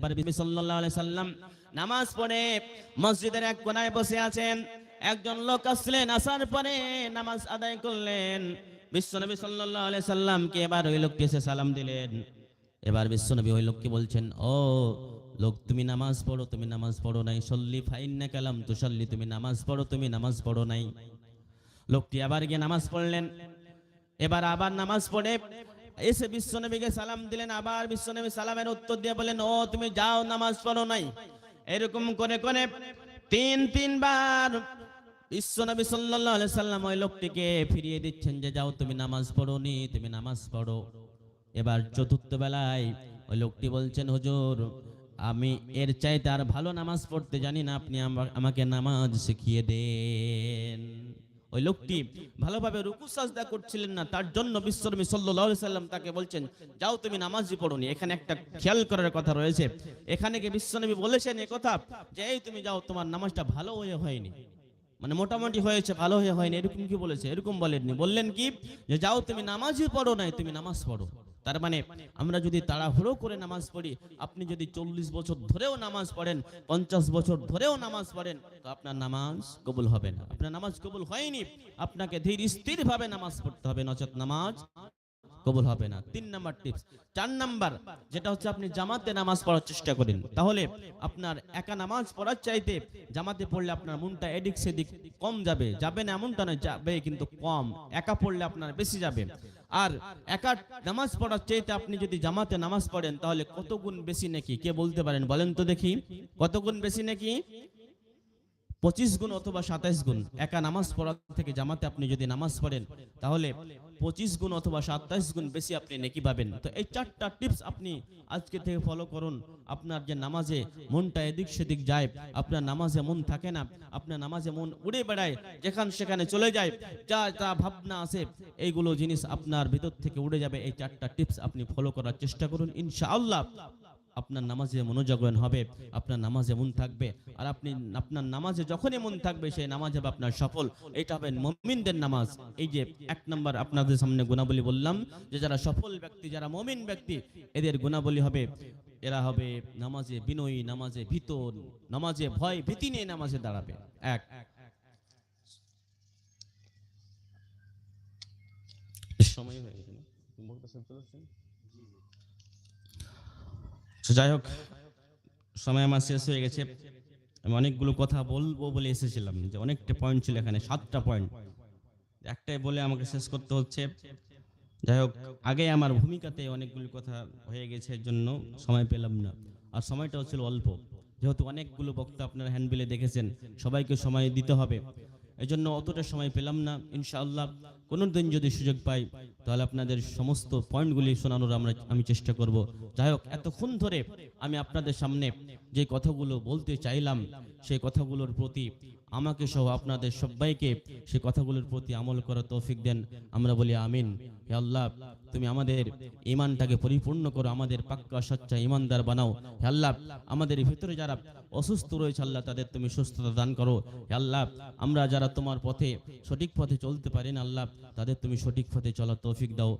একবার সাল্লাম নামাজ পড়ে, মসজিদের এক কোনায় বসে আছেন। একজন লোক আসলেন, আসার পরে নামাজ আদায় করলেন। বিশ্বনবী সাল্লাল্লাহু আলাইহি সাল্লামকে এবার ওই লোকটি এসে সালাম দিলেন। এবার বিশ্বনবী ওই লোককে বলছেন, ও লোক, তুমি নামাজ পড়ো, তুমি নামাজ পড়ো নাই। সল্লি ফাইন না কালাম তুসল্লি তুমি নামাজ পড়ো, তুমি নামাজ পড়ো নাই। লোকটি আবার গিয়ে নামাজ পড়লেন। এবার আবার নামাজ পড়ে এসে বিশ্বনবীকে সালাম দিলেন, আবার বিশ্বনবী সালামের উত্তর দিয়ে বলেন ও, তুমি যাও, নামাজ পড়ো নাই। এরকম করে করে তিন, তিনবার বিশ্বনবী সাল্লাল্লাহু আলাইহি সাল্লাম ওই লোকটিকে ফিরিয়ে দিচ্ছেন যে, যাও, তুমি নামাজ পড়ো নি, তুমি নামাজ পড়ো। এবার চতুর্থ বেলায় ওই লোকটি বলছেন, হুজুর, আমি এর চাইতে আর ভালো নামাজ পড়তে জানি না, আপনি আমাকে নামাজ শিখিয়ে দেন। ওই লোকটি ভালোভাবে রুকু সাজদা করছিলেন না। তার জন্য সাল্লাল্লাহু আলাইহি সাল্লাম তাকে বলছেন, যাও তুমি নামাজই পড়োনি এখানে একটা খেয়াল করার কথা রয়েছে। এখানে কি বিশ্বনবী বলেছেন এই কথা যে এই তুমি যাও, তোমার নামাজটা ভালো হয়ে হয়নি। মানে মোটামুটি হয়েছে, ভালো হয়ে হয়নি, এরকম কি বলেছে? এরকম বলেননি। বললেন কি? যে যাও তুমি নামাজই পড়ো নাই, তুমি নামাজ পড়ো। তার মানে আমরা যদি তাড়াহুড়ো করে নামাজ পড়ি, আপনি যদি চল্লিশ বছর ধরেও নামাজ পড়েন, পঞ্চাশ বছর ধরেও নামাজ পড়েন, তো আপনার নামাজ কবুল হবে না। আপনার নামাজ কবুল হয়নি, আপনাকে ধীর স্থির ভাবে নামাজ পড়তে হবে, নচেত নামাজ কবুল হবে না। তিন নাম্বার টিপস। চার নাম্বার, যেটা হচ্ছে আপনি জামাতে নামাজ পড়ার চেষ্টা করেন। তাহলে আপনার একা নামাজ পড়ার চাইতে জামাতে পড়লে আপনার মনটা এদিক সেদিক কম যাবে। যাবে না এমনটা নয়, যাবে কিন্তু কম। একা পড়লে আপনার বেশি যাবে। আর একা নামাজ পড়ার চাইতে আপনি যদি জামাতে নামাজ পড়েন, তাহলে কত গুণ বেশি নাকি? কে বলতে পারেন? বলেন তো দেখি। কত গুণ বেশি নাকি? পঁচিশ গুণ অথবা সাতাইশ গুণ। একা নামাজ পড়া থেকে জামাতে আপনি যদি নামাজ পড়েন, তাহলে পঁচিশ গুণ অথবা সাতাইশ গুণ বেশি আপনি নেকি পাবেন। তো এই চারটা টিপস আপনি আজকে থেকে ফলো করুন। আপনার যে নামাজে মনটা এদিক সেদিক যায়, আপনার নামাজে মন থাকে না, আপনার নামাজে মন উড়ে বেড়ায়, যেখান সেখানে চলে যায়, যা যা ভাবনা আছে, এইগুলো জিনিস আপনার ভিতর থেকে উড়ে যাবে। এই চারটা টিপস আপনি ফলো করার চেষ্টা করুন, ইনশাআল্লাহ। আপনার নামাজে মনোজাগরণ হবে, আপনার নামাজে মন থাকবে, আর আপনি, আপনার নামাজে যখনই মন থাকবে, সেই নামাজ হবে আপনার সফল। এটা হবে মমিনদের নামাজ। এই যে এক নম্বর আপনাদের সামনে গুণাবলী বললাম, যে যারা সফল ব্যক্তি, যারা মমিন ব্যক্তি, এদের গুণাবলী হবে, এরা হবে নামাজে বিনয়ী, নামাজে ভীত, নামাজে ভয় ভীতি নিয়ে নামাজে দাঁড়াবে। এক। সময় হয়ে গেছে তো যাই হোক, সময় আমার শেষ হয়ে গেছে। আমি অনেকগুলো কথা বলব বলে এসেছিলাম, যে অনেকটা পয়েন্ট ছিল এখানে, সাতটা পয়েন্ট একটাই বলে আমাকে শেষ করতে হচ্ছে। যাই হোক, আগে আমার ভূমিকাতে অনেকগুলো কথা হয়ে গেছে, এর জন্য সময় পেলাম না। আর সময়টাও ছিল অল্প। যেহেতু অনেকগুলো বক্তা আপনারা হ্যান্ডবিলে দেখেছেন, সবাইকে সময় দিতে হবে। এই জন্য অতটা সময় পেলাম না, ইনশাআল্লাহ। কোনো দিন যদি সুযোগ পাই, তাহলে আপনাদের সমস্ত পয়েন্টগুলি শোনানোর আমরা, আমি চেষ্টা করব। যাই হোক, এতক্ষণ ধরে আমি আপনাদের সামনে যে কথাগুলো বলতে চাইলাম, সেই কথাগুলোর প্রতি আমাকে সহ আপনাদের সবাইকে সেই কথাগুলোর প্রতি আমল করার তৌফিক দেন। আমরা বলি আমিন। হে আল্লাহ, তুমি আমাদের ইমানটাকে পরিপূর্ণ করো, আমাদের পাক্কা সচ্চা ইমানদার বানাও। হে আল্লাহ, আমাদের ভিতরে যারা অসুস্থ রয়েছে, আল্লাহ, তাদের তুমি সুস্থতা দান করো। হে আল্লাহ, আমরা যারা তোমার পথে, সঠিক পথে চলতে পারি না, আল্লাহ, তাদের তুমি সঠিক পথে চলার তৌফিক দাও।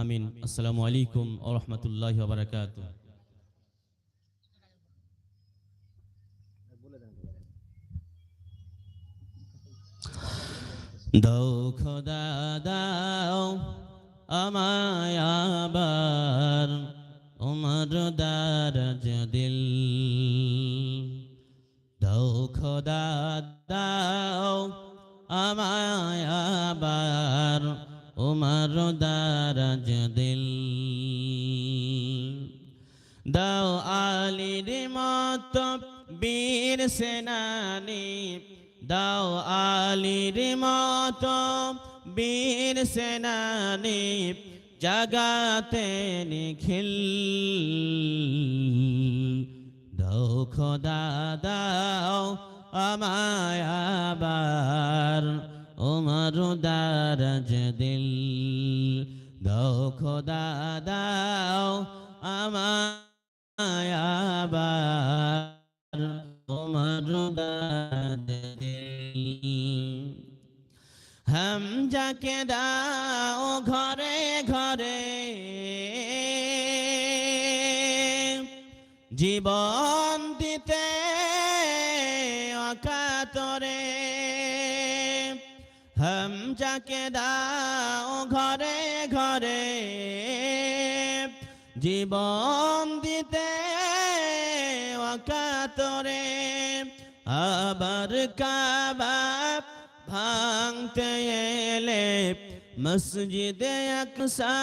আমিন। আসসালামু আলাইকুম ও রহমতুল্লাহ বারাকাতুহ দাও খোদা, দাও। আমায় আবার উমর দারাজ দিল। দাও খোদা, দাও আমায় আবার উমর দারাজ দিল। দাও আলির মত বীর সেনানি, দাও আলির মত বীর সেনানি জাগাতে নিখিল। দাও খোদা, দাও আবার, উমর দারাজ দিল। দাও খোদা, দাও আবার, উমর দারাজ হাম যাকে দাও ঘরে ঘরে। জীবন দিতে অকাতরে। হাম যাকে দাও ঘরে ঘরে। জীবন দিতে অকাতরে। আবার কাবা ভাঙতে এলে মসজিদে আকসা,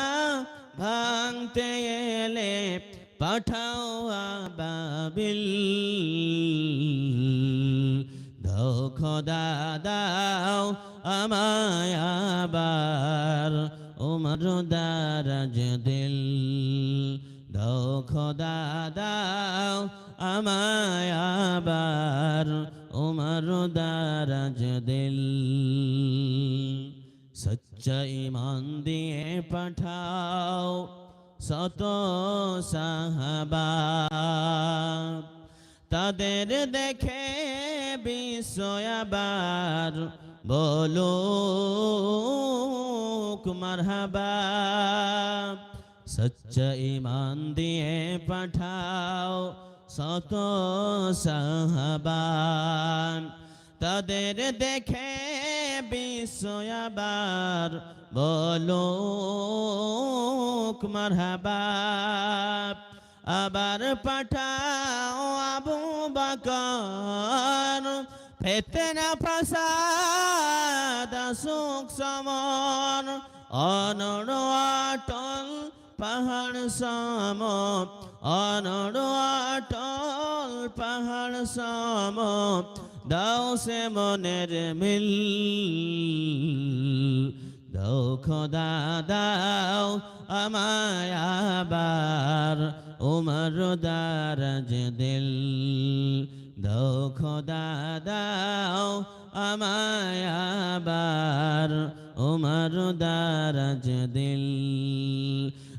ভাঙতে এলে পাঠাও আবাবিল। খোদা দাও আমায় আবার উমর দারাজ দিল। খোদা দাও আমায় আবার উমর দারাজ দিল। সচ্চা ইমান দিয়ে পাঠাও শত সাহাবা তাদের দেখে বিশ্বয়াবার বলো কুমার হাবা সচ্চা ইমান দিয়ে পাঠাও শত সাহাবান। তাদের দেখে বিশ্বয়াবার বলো কুমার হাবা আবার পাঠাও আবু বাকর, ফেতনা ফাসাদ, সুখ সমর। অনড় আটল পাহাড় সম অনড় আটল পাহাড় সম দাও সে মনের মিল, দাও খোদা, দাও আমায় আবার উমর দারাজ দিল। দাও খোদা, দাও আমায় আবার উমর দারাজ দিল।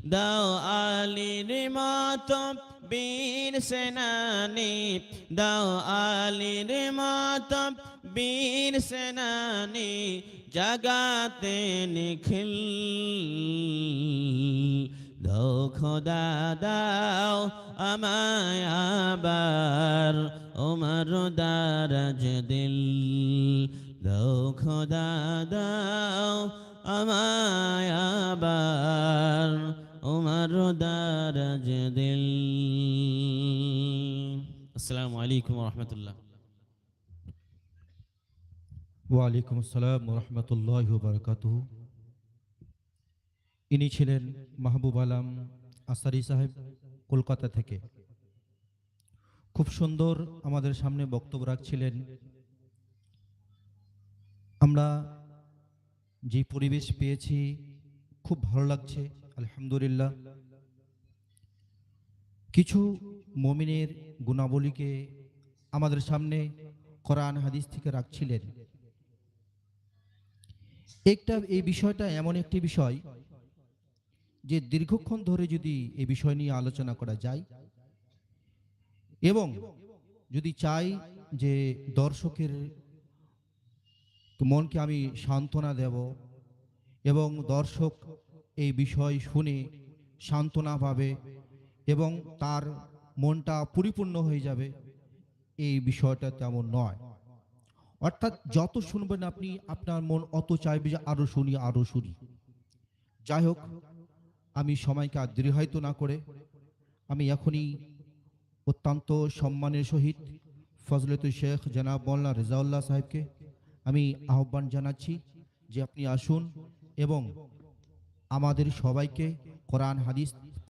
দাও আলীর মতো বীর সেনানি দাও আলীর মতো বীর সেনানি, জগাতে নিখিল। দাও খোদা দাও আমায় উমর দারাজ দিল। দাও খোদা দাও আমায় আবার উমর দারাজ দিল আসসালামু আলাইকুম রহমতুল্লাহ। ওয়ালাইকুম আসসালাম রহমতুল্লাহ বারকাত ইনি ছিলেন মাহবুব আলম আসারি সাহেব কলকাতা থেকে। খুব সুন্দর আমাদের সামনে বক্তব্য রাখছিলেন। আমরা যে পরিবেশ পেয়েছি, খুব ভালো লাগছে। আলহামদুলিল্লাহ, কিছু মমিনের গুণাবলীকে আমাদের সামনে কোরআন হাদিস থেকে রাখছিলেন। একটা, এই বিষয়টা এমন একটি বিষয় যে দীর্ঘক্ষণ ধরে যদি এই বিষয় নিয়ে আলোচনা করা যায় এবং যদি চাই যে দর্শকের মনকে আমি সান্ত্বনা দেব এবং দর্শক এই বিষয় শুনে সান্ত্বনা পাবে এবং তার মনটা পরিপূর্ণ হয়ে যাবে। এই বিষয়টা তেমন নয়। অর্থাৎ যত শুনবেন আপনি, আপনার মন অত চাইবে যে আরও শুনি আরও শুনি। যাই হোক আমি সময়কে আর দীর্ঘায়িত না করে, আমি এখনই অত্যন্ত সম্মানের সহিত ফজলত শেখ জনাব মোল্লা রেজাউল্লাহ সাহেবকে আমি আহ্বান জানাচ্ছি যে আপনি আসুন এবং আমাদের সবাইকে কোরআন হাদিস